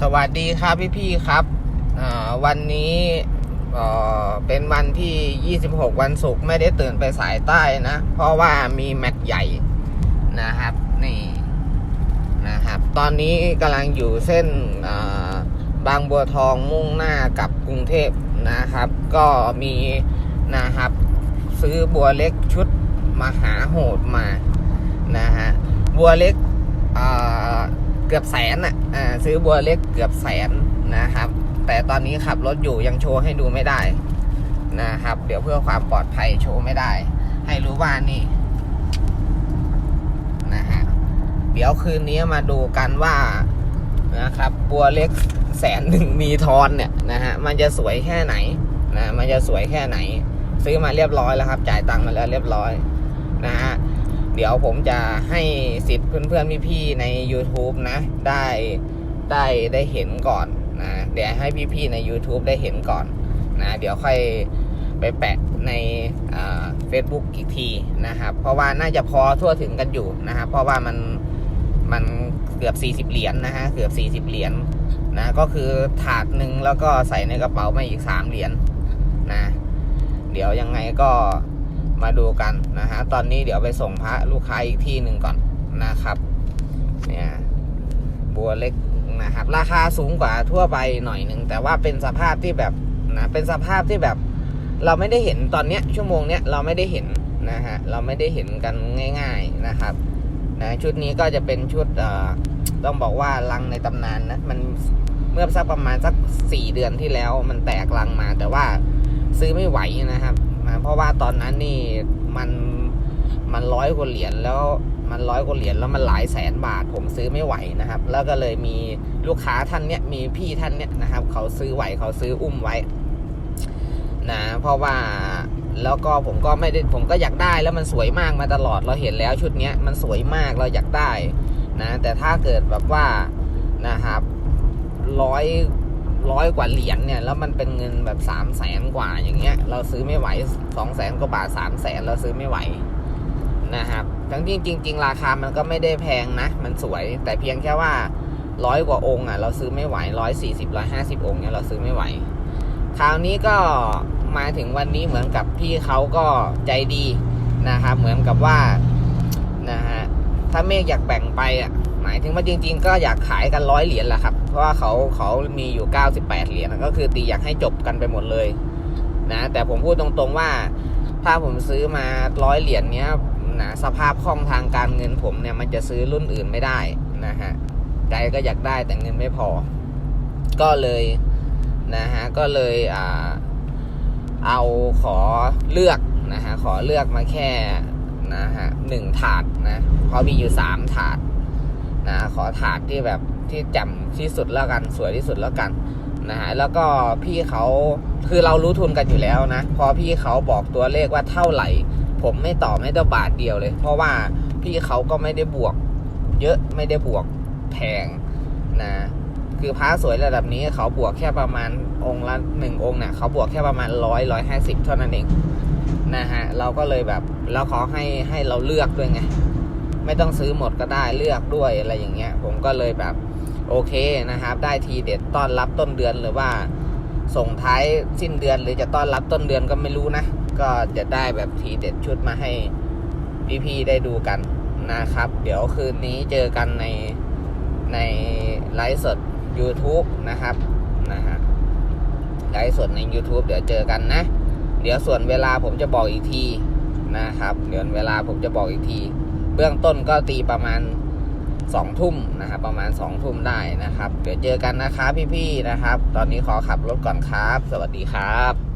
สวัสดีครับพี่ๆครับวันนี้เป็นวันที่ 26 วันศุกร์ไม่ได้ตื่นไปสายใต้นะ เพราะว่ามีแมตช์ใหญ่นะครับนี่นะครับ ตอนนี้กำลังอยู่เส้นบางบัวทองมุ่งหน้ากับกรุงเทพนะครับ ก็มีนะครับ ซื้อบัวเล็กชุดมหาโหดมานะฮะบัวเล็กอ่า เกือบแสนอะอ่าซื้อบัวเล็กเกือบแสนนะครับ แต่ตอนนี้ขับรถอยู่ยังโชว์ให้ดูไม่ได้นะครับ เดี๋ยวเพื่อความปลอดภัยโชว์ไม่ได้ ให้รู้ว่านี่นะฮะเดี๋ยวคืนนี้มาดูกันว่านะครับบัวเล็กแสนหนึ่งมีทอนเนี่ยนะฮะมันจะสวยแค่ไหนนะมันจะสวยแค่ไหน ซื้อมาเรียบร้อยแล้วครับ จ่ายตังค์มาแล้วเรียบร้อยนะฮะ เดี๋ยวผมจะให้สิทธิ์เพื่อนๆพี่ๆใน YouTube นะ ได้ได้ได้เห็นก่อนนะเดี๋ยวให้พี่ๆใน YouTube ได้เห็นก่อนนะเดี๋ยวค่อยไปแปะในเฟซบุ๊กอีกทีนะครับ เพราะว่าน่าจะพอทั่วถึงกันอยู่นะครับ เพราะว่ามันมันเกือบ 40 เหรียญนะฮะเกือบ 40 เหรียญนะก็คือถาดหนึ่งแล้วก็ใส่ในกระเป๋ามาอีก 3 เหรียญนะเดี๋ยวยังไงก็ มาดูกันนะฮะตอนนี้เดี๋ยวไปส่งพระลูกค้าอีกที่หนึ่งก่อนนะครับเนี่ยบัวเล็กนะครับราคาสูงกว่าทั่วไปหน่อยหนึ่งแต่ว่าเป็นสภาพที่แบบนะเป็นสภาพที่แบบเราไม่ได้เห็นตอนเนี้ยชั่วโมงเนี้ยเราไม่ได้เห็นนะฮะเราไม่ได้เห็นกันง่าย ๆนะครับนะชุดนี้ก็จะเป็นชุดเอ่อต้องบอกว่าลังในตำนานนะมันเมื่อสักประมาณสักสี่เดือนที่แล้วมันแตกลังมา แต่ว่าซื้อไม่ไหวนะครับ เพราะว่าตอนนั้นนี่มันมันร้อยกว่าเหรียญแล้วมันร้อยกว่าเหรียญแล้วมันหลายแสนบาทผมซื้อไม่ไหวนะครับ แล้วก็เลยมีลูกค้าท่านเนี้ยมีพี่ท่านเนี้ยนะครับ เขาซื้อไหวเขาซื้ออุ้มไว้นะเพราะว่าแล้วก็ผมก็ไม่ได้ผมก็อยากได้แล้วมันสวยมากมาตลอดเราเห็นแล้วชุดเนี้ยมันสวยมากเราอยากได้นะแต่ถ้าเกิดแบบว่านะครับร้อย ร้อยกว่าเหรียญเนี่ยแล้วมันเป็นเงินแบบสามแสนกว่าอย่างเงี้ย เราซื้อไม่ไหวสองแสนกว่าบาทสามแสนเราซื้อไม่ไหวนะครับ ทั้งที่จริง ๆ ราคามันก็ไม่ได้แพงนะ มันสวย แต่เพียงแค่ว่าร้อยกว่าองค์อะเราซื้อไม่ไหวร้อยสี่สิบร้อยห้าสิบองค์เนี่ยเราซื้อไม่ไหว คราวนี้ก็มาถึงวันนี้เหมือนกับพี่เขาก็ใจดีนะครับเหมือนกับว่านะฮะถ้าเมฆอยากแบ่งไปอะ หมายถึงว่าจริง ๆ ก็อยากขายกันร้อยเหรียญแหละครับ เพราะว่าเขาเขามีอยู่ 98 เหรียญก็คือตีอยากให้จบกันไปหมดเลยนะแต่ผมพูดตรงๆว่า ถ้าผมซื้อมาร้อยเหรียญเนี้ยนะสภาพคล่องทางการเงินผมเนี่ยมันจะซื้อรุ่นอื่นไม่ได้นะฮะใจก็อยากได้แต่เงินไม่พอ ก็เลยนะฮะก็เลยอ่าเอาขอเลือกนะฮะขอเลือกมาแค่นะฮะหนึ่งถาดนะเพราะมีอยู่สามถาด นะขอถาดที่แบบที่จำที่สุดแล้วกันสวยที่สุดแล้วกันนะฮะแล้วก็พี่เขาคือเรารู้ทุนกันอยู่แล้วนะ พอพี่เขาบอกตัวเลขว่าเท่าไหร่ ผมไม่ต่อไม่ได้บาทเดียวเลย เพราะว่าพี่เขาก็ไม่ได้บวก เยอะไม่ได้บวกแพงนะคือพระสวยระดับนี้เขาบวกแค่ประมาณองค์ละหนึ่งองค์เนี่ยเขาบวกแค่ประมาณร้อยร้อยห้าสิบเท่านั้นเองนะฮะเราก็เลยแบบแล้วเขาให้ให้เราเลือกด้วยไง ไม่ต้องซื้อหมดก็ได้เลือกด้วยอะไรอย่างเงี้ย ผมก็เลยแบบโอเคนะครับ ได้ทีเด็ดต้อนรับต้นเดือนหรือว่า ส่งท้ายสิ้นเดือนหรือจะต้อนรับต้นเดือนก็ไม่รู้นะ ก็จะได้แบบทีเด็ดชุดมาให้พี่ๆได้ดูกันนะครับ เดี๋ยวคืนนี้เจอกันในในไลฟ์สด YouTube นะครับนะฮะไลฟ์สดใน YouTube เดี๋ยวเจอกันนะ เดี๋ยวส่วนเวลาผมจะบอกอีกทีนะครับ เดี๋ยวเวลาผมจะบอกอีกที เบื้องต้นก็ตีประมาณสองทุ่มนะครับ ประมาณสองทุ่มได้นะครับ เดี๋ยวเจอกันนะครับพี่ๆนะครับ ตอนนี้ขอขับรถก่อนครับ สวัสดีครับ